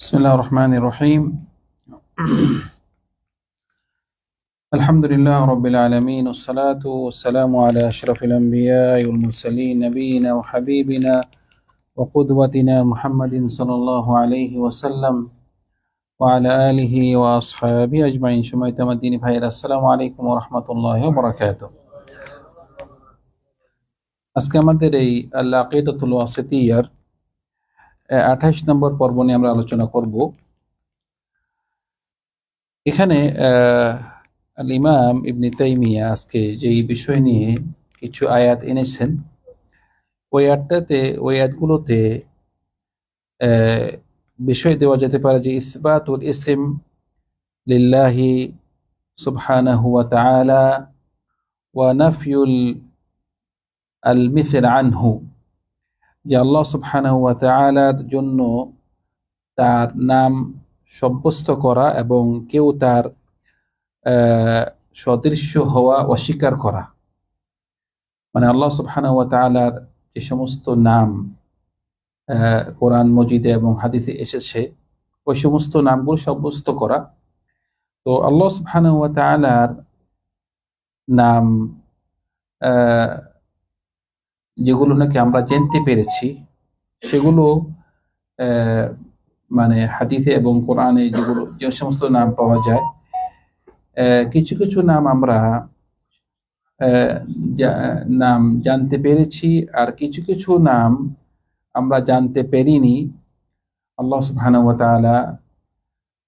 بسم الله الرحمن الرحيم الحمد لله رب العالمين والصلاة والسلام على أشرف الأنبياء والمرسلين نبينا وحبيبنا وقدوتنا محمد صلى الله عليه وسلم وعلى آله وأصحابه أجمعين شميت مدين ভাইয়ের আসসালামু আলাইকুম ورحمة الله وبركاته আজকে আমাদের এই আল্লাহ আকিদাতুল ওয়াসিতিয়ার আঠাইশ নম্বর পর্ব নিয়ে আমরা আলোচনা করব। এখানে ইমাম ইবনে তাইমিয়া আজকে যে বিষয় নিয়ে কিছু আয়াত এনেছেন, ওই আয়াতটাতে, ওই আয়াতগুলোতে বিষয় দেওয়া যেতে পারে যে ইসবাতুল ইসিম লিল্লাহি সুবহানাহু ওয়া তাআলা ওয়া নাফিউল আল মিথল আনহু। যে আল্লাহ সুবহানাহু ওয়া তাআলার জন্য তার নাম সাব্যস্ত করা এবং কেউ তার সদৃশ্য হওয়া অস্বীকার করা। মানে আল্লাহ সুবহানাহু ওয়া তাআলার যে সমস্ত নাম কোরআন, মজিদে এবং হাদিসে এসেছে, ওই সমস্ত নামগুলো সাব্যস্ত করা। তো আল্লাহ সুবহানাহু ওয়া তাআলার নাম যেগুলো নাকি আমরা জানতে পেরেছি, সেগুলো মানে হাদিসে এবং কোরআনে যেগুলো যে সমস্ত নাম পাওয়া যায় কিছু কিছু নাম আমরা নাম জানতে পেরেছি আর কিছু কিছু নাম আমরা জানতে পেরিনি। আল্লাহ তাআলা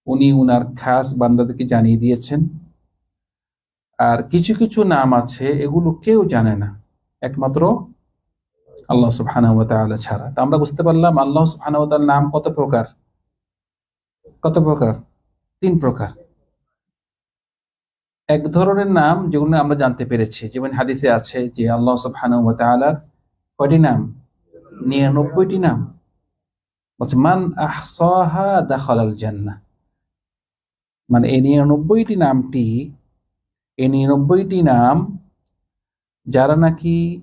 উনি উনার খাস বান্দাদেরকে জানিয়ে দিয়েছেন। আর কিছু কিছু নাম আছে, এগুলো কেউ জানে না। একমাত্র আল্লাহ সুবহানাহু ওয়া ছাড়া। তো আমরা বুঝতে পারলাম আল্লাহ সুবহানাহু নাম কত প্রকার? কত প্রকার? তিন প্রকার। এক ধরনের নাম যেগুলো আমরা জানতে পেরেছি। যেমন হাদিসে আছে যে আল্লাহ সুবহানাহু ওয়া কয়টি নাম? নিরানব্বইটি নাম। বলছে, মান আহসাহা দাখালাল জান্নাহ। মানে এই নিরানব্বইটি নামটি, এই নিরানব্বইটি নাম যারা নাকি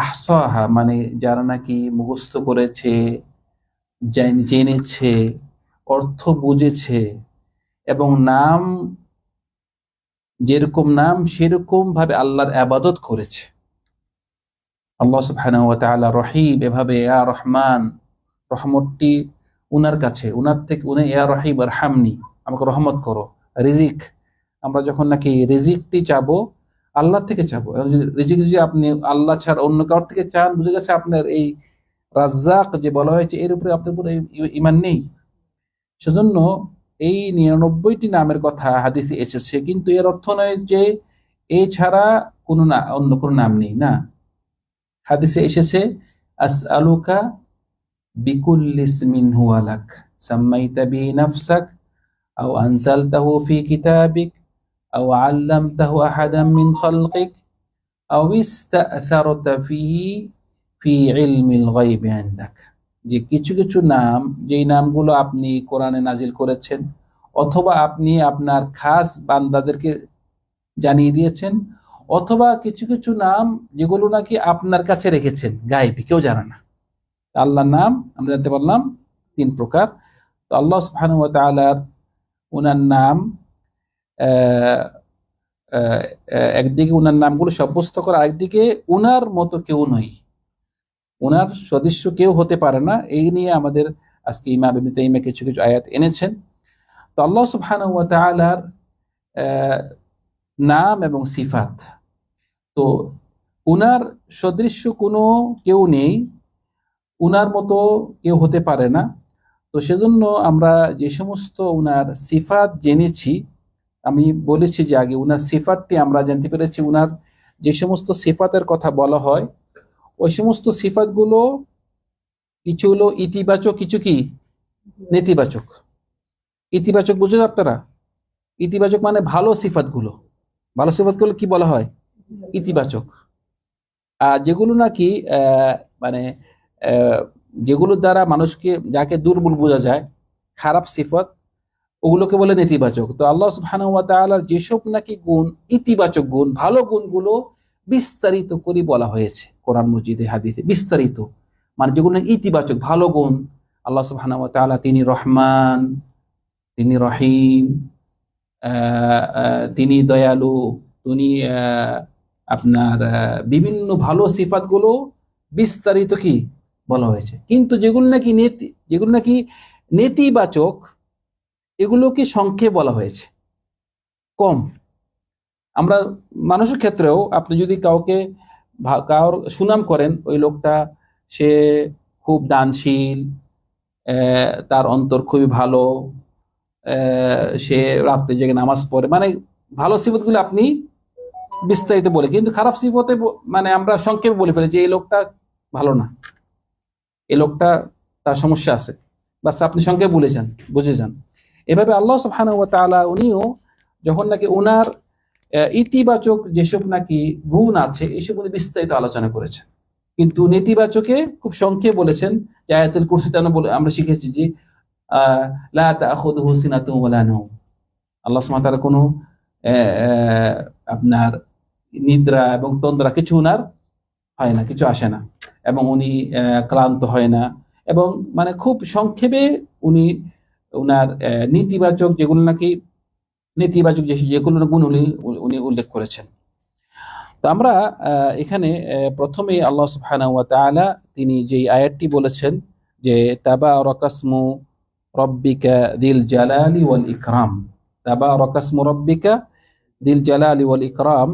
আহসাহা মানে যারা নাকি মুখস্থ করেছে জেনেছে, অর্থ বুঝেছে এবং নাম যেরকম নাম সেরকম ভাবে আল্লাহর আবাদত করেছে। আল্লাহ ওয়া রহিম এভাবে, ইয়া রহমান, রহমতটি উনার কাছে, উনার থেকে উনি, ইয়া রহিম, আরহামনি, আমাকে রহমত করো, রিজিক। আমরা যখন নাকি রিজিকটি চাবো আল্লাহ থেকে চাবো। রিজিক যদি আপনি আল্লাহ ছাড়া অন্য কারোর থেকে চান, বুঝে গেছে আপনার এই রাজ্জাক যে বলা হয়েছে, এর উপরে আপনার উপরে ইমান নেই। সেজন্য এই নিরানব্বইটি নামের কথা হাদিসে এসেছে, কিন্তু এর অর্থ নয় যে এই ছাড়া কোনো না, অন্য কোনো নাম নেই, না। হাদিসে এসেছে আস আলুকা বিকুল্লিসমিন হুয়ালাক সাম্মাইতা বি নাফসাক, আও আনজালতাহু ফি কিতাবিক আও আল্লামতাহু আহাদাম মিন খালকিক আও ইস্তাআথারতা ফিহি ফি ইলমিল গায়বি ইনদাক যে কিছু কিছু নাম, যেই নামগুলো আপনি কোরআনে নাজিল করেছেন অথবা আপনি আপনার খাস বান্দাদেরকে জানিয়ে দিয়েছেন অথবা কিছু কিছু নাম যেগুলো নাকি আপনার কাছে রেখেছেন, গায়েবি, কেউ জানে না। আল্লাহর নাম, আমরা জানতে পারলাম তিন প্রকার। তো আল্লাহ ওয়া ওনার নাম একদিকে ওনার নামগুলো সাব্যস্ত করা, আরেকদিকে উনার মতো কেউ নয় ওনার সদস্য কেউ হতে পারে না, এই নিয়ে আমাদের আজকে ইমাম ইবনে তাইমিয়া কিছু কিছু আয়াত এনেছেন। তো আল্লাহ সুবহানাহু নাম এবং সিফাত। তো উনার সদৃশ্য কোনো কেউ নেই, উনার মতো কেউ হতে পারে না। তো সেজন্য আমরা যে সমস্ত উনার সিফাত জেনেছি আমি বলেছি যে আগে উনার সিফাতটি আমরা জানতে পেরেছি। উনার যে সমস্ত সিফাতের কথা বলা হয়, ওই সমস্ত সিফাতগুলো কিছু হলো ইতিবাচক, কিছু কি? নেতিবাচক। ইতিবাচক বুঝেন আপনারা? ইতিবাচক মানে ভালো সিফাতগুলো। ভালো সিফাতগুলো কি বলা হয়? ইতিবাচক। আর যেগুলো নাকি মানে যেগুলোর দ্বারা মানুষকে, যাকে দুর্বল বোঝা যায়, খারাপ সিফত ওগুলোকে বলে নেতিবাচক। তো আল্লাহ তাআলার যেসব নাকি গুণ, ইতিবাচক গুণ, ভালো গুণগুলো বিস্তারিত করে বলা হয়েছে কোরআন মজিদে, হাদিসে, বিস্তারিত। মানে যেগুলো ইতিবাচক, ভালো গুণ। আল্লাহ সুবহানাহু ওয়া তাআলা তিনি রহমান, তিনি রহিম তিনি দয়ালু, তিনি আপনার বিভিন্ন ভালো সিফাতগুলো বিস্তারিত কি বলা হয়েছে। কিন্তু যেগুলো নাকি নেতি, যেগুলো নাকি নেতিবাচক এগুলোকে সংক্ষেপ বলা হয়েছে। কম। আমরা মানুষের ক্ষেত্রেও আপনি যদি কাউকে কারোর সুনাম করেন, ওই লোকটা, সে খুব দানশীল তার অন্তর খুবই ভালো সে রাত্রে জেগে নামাজ পড়ে মানে ভালো সিফতগুলো আপনি বিস্তারিত বলে, কিন্তু খারাপ সিফতে ব- মানে আমরা সংক্ষেপে বলে ফেলি যে এই লোকটা ভালো না। এই লোকটা তার সমস্যা আছে। বাস আপনি সংক্ষেপে বলে যান, বুঝে যান। এভাবে আল্লাহ সুবহানাহু ওয়া উনিও যখন নাকি আহ, ইতিবাচক যেসব নাকি গুণ আছে এইসব উনি বিস্তারিত আলোচনা করেছেন। কিন্তু নেতিবাচকে খুব সংক্ষেপে বলেছেন যে আয়াতুল বলে- আমরা শিখেছি যে আপনার নিদ্রা এবং তন্দ্রা কিছু হয় না কিছু আসে না। এবং উনি ক্লান্ত হয় না। এবং মানে খুব সংক্ষেপে উনি আহ, নেতিবাচক যেগুলো নাকি নেতিবাচক যে যেগুলো গুণ উনি উনি উল্লেখ করেছেন। তো আমরা এখানে প্রথমে আল্লাহ সুবহানাহু ওয়া তাআলা তিনি যে আয়াতটি বলেছেন যে তাবা তাবারাকাসমু রব্বিকা দিল জালালি ওয়াল ইকরাম। তাবা তাবারাকাসমু রব্বিকা দিল জালালি ওয়াল ইকরাম।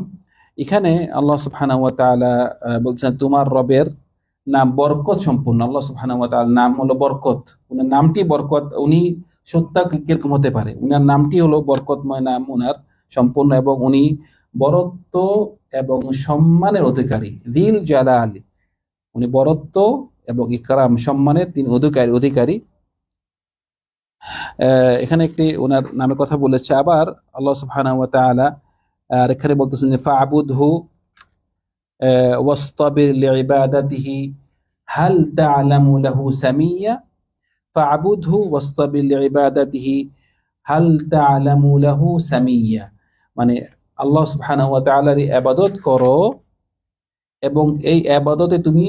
এখানে আল্লাহ সুবহানাহু ওয়া তাআলা বলছেন তোমার রবের নাম বরকত সম্পূর্ণ। আল্লাহ তাআলার নাম হলো বরকত। উনার নামটি বরকত উনি সত্তা কীরকম হতে পারে? উনার নামটি হলো বরকতময় নাম উনার সম্পূর্ণ এবং উনি বরত্ব এবং সম্মানের অধিকারী, দিল জালা আলী উনি বরত্ব এবং ইকরাম, সম্মানের তিনি অধিকারী অধিকারী। এখানে একটি ওনার নামের কথা বলেছে। আবার আল্লাহ সুবহানাহু ওয়া তাআলা, আর এখানে বলতেছেন যে, ফাবুদহু ওয়াসতাবির লিইবাদাতিহি, হাল তা'লামু লাহু সামিয়া ফাবুদহু ওয়াসতাবির লিইবাদাতিহি হাল তা'লামু লাহু সামিয়া মানে আল্লাহ সুবহানাহু ওয়া তাআলার ইবাদত করো এবং এই আবাদতে তুমি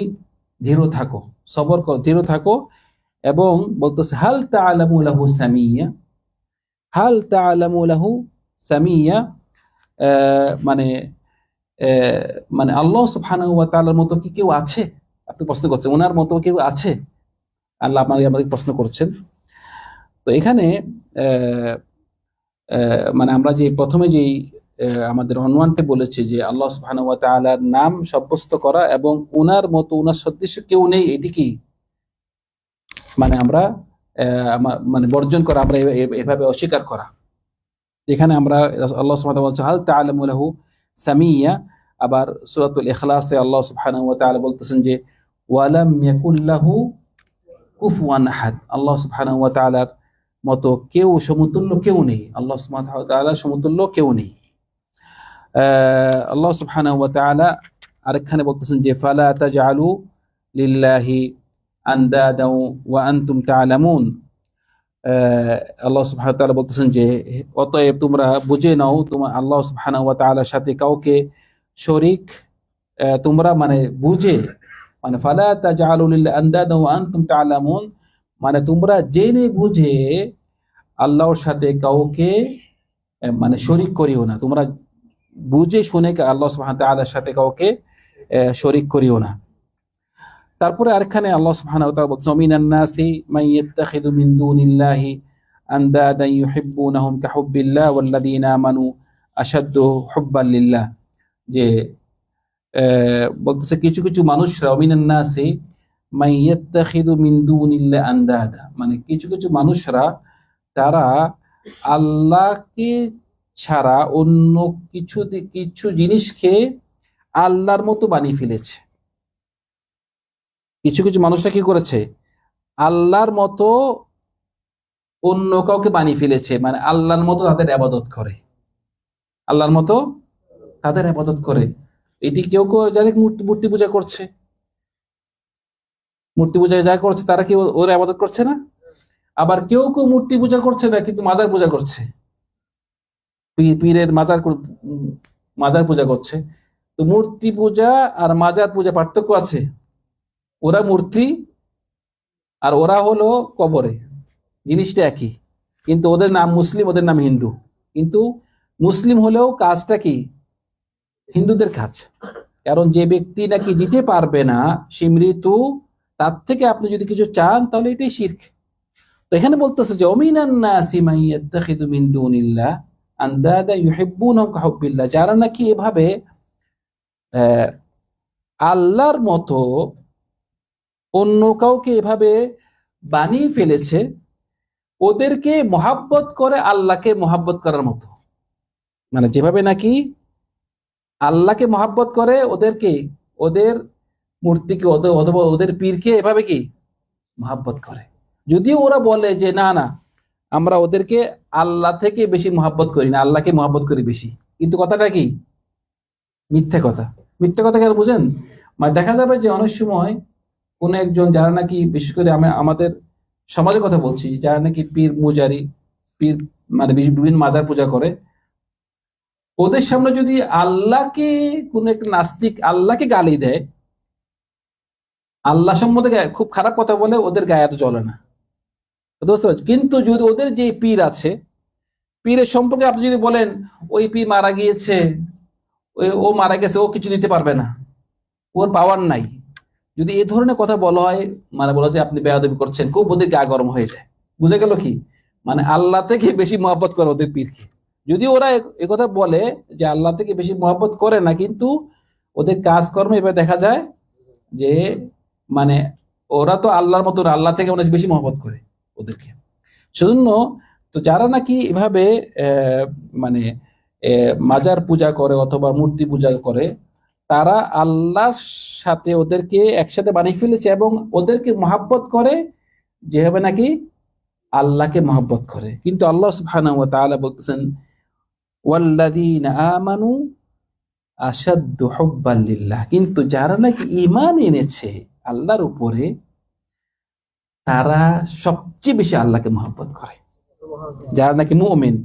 ধীর থাকো, সবর করো, ধীর থাকো এবং বলতেছে, হাল তা'লামু লাহু সামিয়া হাল তা'লামু লাহু সামিয়া মানে মানে আল্লাহ সুবহানাহু ওয়া তাআলার মতো কি কেউ আছে? আপনি প্রশ্ন করছেন, ওনার মতো কেউ আছে? আল্লাহ আমাকে আমাকে প্রশ্ন করছেন। তো এখানে মানে আমরা যে প্রথমে যেই আমাদের অনুমানটা বলেছে যে আল্লাহ সুবহানাহু ওয়া নাম সাব্যস্ত করা এবং ওনার মতো, উনার সদৃশ্য কেউ নেই, এটি কি? মানে আমরা মানে বর্জন করা, আমরা এভাবে অস্বীকার করা। এখানে আমরা আল্লাহ তাআলা বলছে, হাল লাহু সামিয়া? আবার সূরাতুল ইখলাসে আল্লাহ সুবহানাহু ওয়া তাআলা বলতেছেন যে ওয়ালাম ইয়াকুল লাহু কুফুয়ান আহাদ আল্লাহ সুবহানাহু ওয়া তাআলার মতো কেউ সমতুল্য কেউ নেই আল্লাহ সুবহানাহু ওয়া তাআলার সমতুল্য কেউ নেই আহ, আল্লাহ সুবহানাহু ওয়া তাআলা আরেকখানে বলতেছেন যে ফালা তাজআলু লিল্লাহি আন্দাদাও ওয়া আনতুম তা'লামুন আহ, আল্লাহ সুবহানাহু ওয়া তাআলা বলতেছেন যে অতএব তোমরা বুঝে নাও তোমার আল্লাহ সুবহানাহু ওয়া তাআলার সাথে কাউকে শরীক আহ, তোমরা মানে বুঝে মানে ফালা তাজআলু লিল্লাহি আন্দাদা আনতুম মানে তোমরা জেনে বুঝে আল্লাহর সাথে কাউকে মানে শরিক করিও না। তোমরা বুঝে শুনে আল্লাহ সুবহানাহু ওয়া তাআলার সাথে কাউকে শরীক করিও না। তারপরে আরেকখানে আল্লাহ সুবহানাহু ওয়া তাআলা যে বলতেছে কিছু কিছু মানুষরা মিনান নাসি মান আনদাদা মানে কিছু কিছু মানুষরা, তারা আল্লাহকে ছাড়া অন্য কিছু কিছু জিনিসকে আল্লাহর মতো বানিয়ে ফেলেছে। কিছু কিছু মানুষরা কি করেছে? আল্লাহর মতো অন্য কাউকে বানিয়ে ফেলেছে মানে আল্লাহর মতো তাদের আবাদত করে। আল্লাহর মতো তাদের আবাদত করে। এটি কেউ কেউ যারা মূর্তি মূর্তি পূজা করছে। মূর্তি পূজায় যা করছে, তারা কি ওর আবাদত করছে না? আবার কেউ কেউ মূর্তি পূজা করছে না, কিন্তু মাদার পূজা করছে। পীরের মাজার মাজার পূজা করছে। তো মূর্তি পূজা আর মাজার পূজা পার্থক্য আছে। ওরা মূর্তি আর ওরা হলো কবরে। জিনিসটা একই। কিন্তু ওদের নাম মুসলিম, ওদের নাম হিন্দু। কিন্তু মুসলিম হলেও কাজটা কি? হিন্দুদের কাজ। কারণ যে ব্যক্তি নাকি দিতে পারবে না সে মৃত্যু, তার থেকে আপনি যদি কিছু চান, তাহলে এটাই শির্ক। তো এখানে বলতেছে যে অমিনান নাসি মান ইয়াত্তাখিযু মিন দুনিল্লাহ আন্দাদা ইউহিব্বুনাহুম যারা নাকি এভাবে আল্লাহর মতো অন্য কাউকে এভাবে বানিয়ে ফেলেছে, ওদেরকে মহাব্বত করে আল্লাহকে মহাব্বত করার মতো। মানে যেভাবে নাকি আল্লাহকে মহাব্বত করে ওদেরকে, ওদের মূর্তিকে অথবা ওদের পীরকে এভাবে কি? মহাব্বত করে। যদিও ওরা বলে যে, না না, আমরা ওদেরকে আল্লাহ থেকে বেশি মহাব্বত করি না, আল্লাহকে মহাব্বত করি বেশি। কিন্তু কথাটা কি? মিথ্যে কথা। মিথ্যে কথা কেন বুঝেন? মানে দেখা যাবে যে অনেক সময় কোন একজন যারা নাকি, বিশেষ করে আমি, আমাদের সমাজের কথা বলছি, যারা নাকি পীর মুজারি, পীর মানে বিভিন্ন মাজার পূজা করে ওদের সামনে যদি আল্লাহকে কোন একটা নাস্তিক আল্লাহকে গালি দেয়, আল্লাহ সম্বন্ধে খুব খারাপ কথা বলে ওদের গায়ে এত জ্বলে না? কিন্তু যদি ওদের যে পীর আছে, পীরের সম্পর্কে আপনি যদি বলেন, ওই পীর মারা গিয়েছে, ওই, ও মারা গেছে, ও কিছু দিতে পারবে না, ওর পাওয়ার নাই। যদি এ ধরনের কথা বলা হয় মানে বলা যায় আপনি বেয়াদবি করছেন, খুব ওদের গা গরম হয়ে যায়। বুঝে গেল কি? মানে আল্লাহ থেকে বেশি মহব্বত করে ওদের পীরকে। যদি ওরা একথা বলে যে আল্লাহ থেকে বেশি মহব্বত করে না কিন্তু ওদের কাজকর্ম এবার দেখা যায় যে মানে ওরা তো আল্লাহর মতো না, আল্লাহ থেকে অনেক বেশি মহব্বত করে ওদেরকে। সেজন্য তো যারা নাকি এভাবে মানে মাজার পূজা করে অথবা মূর্তি পূজা করে তারা আল্লাহর সাথে ওদেরকে একসাথে বানিয়ে ফেলেছে এবং ওদেরকে মহাব্বত করে যেভাবে নাকি আল্লাহকে মহাব্বত করে। কিন্তু আল্লাহ সুবহানাহু তাআলা বলতেছেন কিন্তু যারা নাকি ঈমান এনেছে আল্লাহর উপরে, তারা সবচেয়ে বেশি আল্লাহকে মহাব্বত করে। যারা নাকি মুমিন,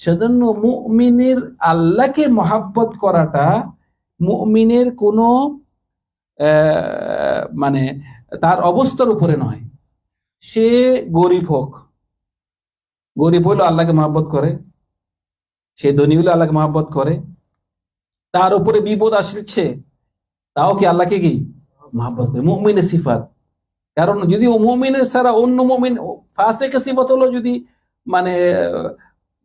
সেজন্য মুমিনের আল্লাহকে মহাব্বত করাটা মুমিনের কোনো মানে তার অবস্থার উপরে নয়। সে গরিব হোক, গরিব হইলেও আল্লাহকে মহাব্বত করে। সে ধনী হলে আল্লাহকে মহাব্বত করে। তার উপরে বিপদ আসছে, তাও কি আল্লাহকে কি মহাব্বত করে? মুমিনের সিফাত। কারণ যদি মুমিনের ছাড়া অন্য মুমিন ফাসেকের সিফাত হলো যদি মানে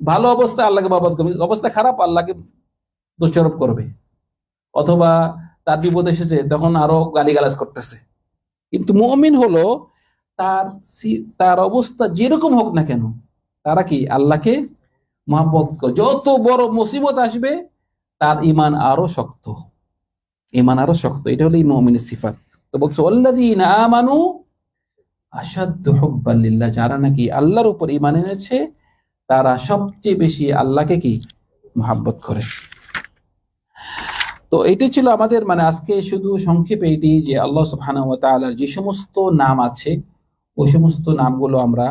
ভালো অবস্থা আল্লাহকে মহাব্বত করবে অবস্থা খারাপ, আল্লাহকে দোষারোপ করবে। অথবা তার বিপদ এসেছে, তখন আরও গালিগালাজ করতেছে। কিন্তু মুমিন হলো তার তার অবস্থা যেরকম হোক না কেন, তারা কি আল্লাহকে মহাব্বত করে। যত বড় মুসিবত আসবে, তার ইমান আরও শক্ত। ইমান আরও শক্ত। এটা হলো মুমিনের সিফাত। তো বলছে, ওয়াল্লাযীনা আমানু আশাদ্দু হুব্বান লিল্লাহ। যারা নাকি আল্লাহর উপর ইমান এনেছে, তারা সবচেয়ে বেশি আল্লাহকে কি? মহাব্বত করে। তো এটি ছিল আমাদের মানে আজকে শুধু সংক্ষেপে এটি যে আল্লাহ তাআলার যে সমস্ত নাম আছে, ওই সমস্ত নামগুলো আমরা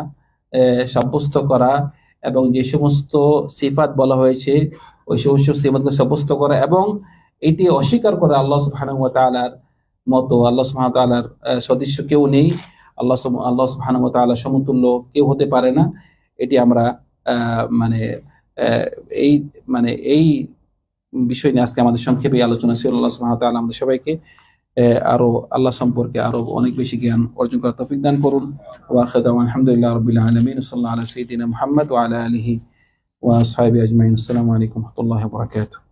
সাব্যস্ত করা এবং যে সমস্ত সিফাত বলা হয়েছে ওই সমস্ত সিফাতগুলো সাব্যস্ত করা এবং এটি অস্বীকার করা আল্লাহ সুবহানাহু ওয়া মতো। আল্লাহ তাআলার আহ, সদৃশ্য কেউ নেই। আল্লাহ আল্লাহ সুবহানাহু ওয়া সমতুল্য কেউ হতে পারে না। এটি আমরা মানে এই মানে এই বিষয় নিয়ে আজকে আমাদের সংক্ষেপে আলোচনা ছিল। আল্লাহ সুবহানাহু ওয়া আমাদের সবাইকে আরও আল্লাহ সম্পর্কে আরও অনেক বেশি জ্ঞান অর্জন করার তফিক দান করুন। ওয়া আখিরু দাওয়ানা, আলহামদুলিল্লাহি রাব্বিল আলামিন। ওয়া সাল্লাল্লাহু আলা সাইয়্যিদিনা মুহাম্মদ ওয়া আলা আলিহি ওয়া আসহাবিহি আজমাইন। আসসালামু আলাইকুম রহমতুল্লাহ বারাকাতুহু।